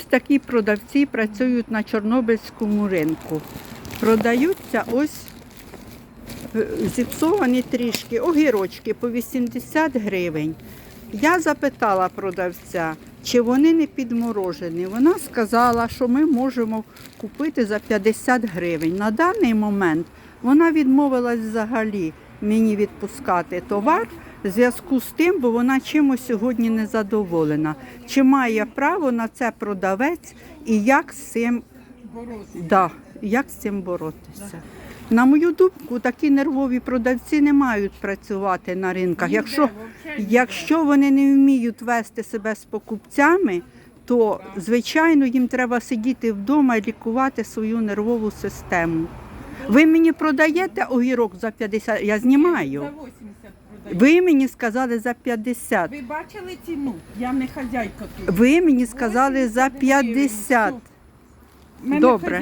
Ось Такі продавці працюють на Чорнобильському ринку. Продаються ось е, зіпсовані трішки огірочки по 80 гривень. Я запитала продавця, чи вони не підморожені. Вона сказала, що ми можемо купити за 50 гривень. На даний момент вона відмовилась взагалі мені відпускати товар в зв'язку з тим, бо вона чимось сьогодні не задоволена. Чи має право на це продавець і як з цим, да, як з цим боротися? На мою думку, такі нервові продавці не мають працювати на ринках. Якщо, якщо вони не вміють вести себе з покупцями, то звичайно їм треба сидіти вдома і лікувати свою нервову систему. Ви мені продаєте огірок за 50, я знімаю. За 80 продаю. Ви мені сказали за 50. Ви бачили ціну? Я не хазяйка тут. Ви мені сказали за 50. Мене Добре.